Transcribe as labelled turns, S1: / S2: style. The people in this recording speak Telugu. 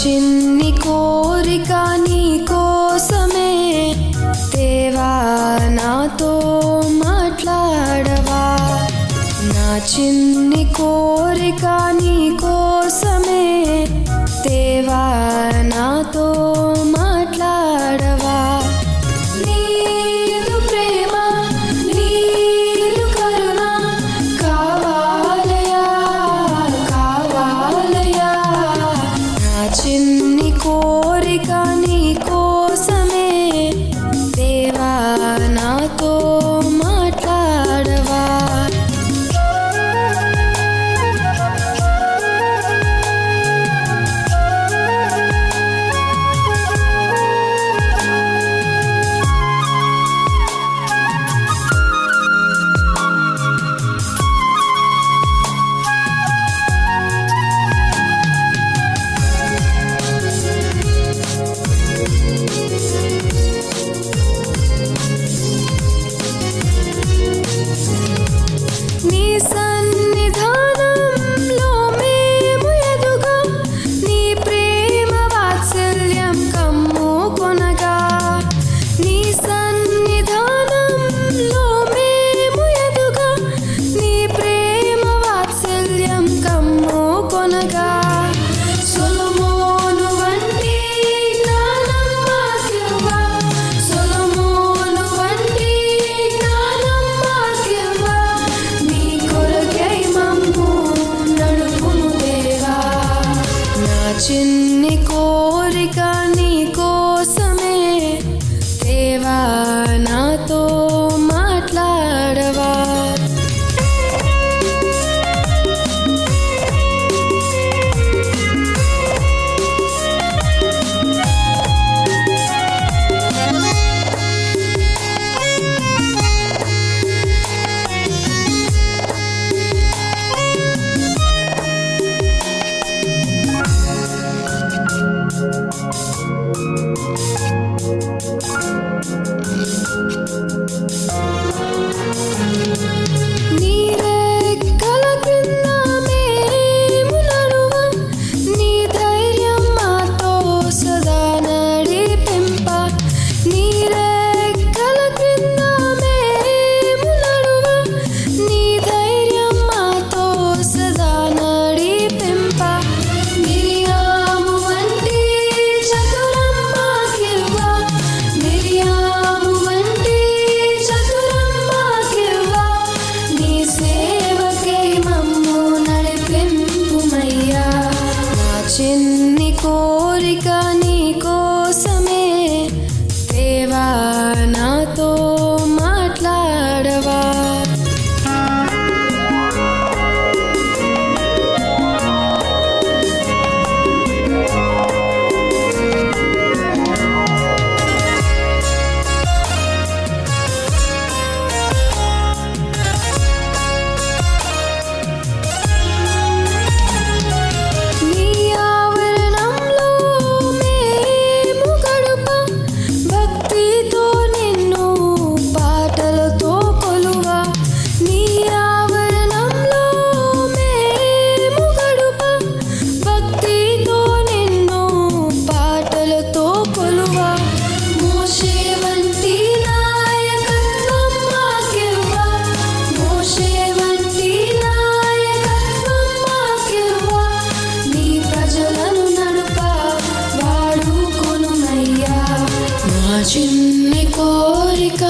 S1: చిన్ని కోరిక నీకో చిన్ని కోరిక నీ కోసమే. దేవా నాతో మాట్లాడవా? చిన్ని కోరిక నీ కోసమే. చిన్ని కోరిక నీ కోసమే దేవా నాతో Thank you. చిన్ని కోరిక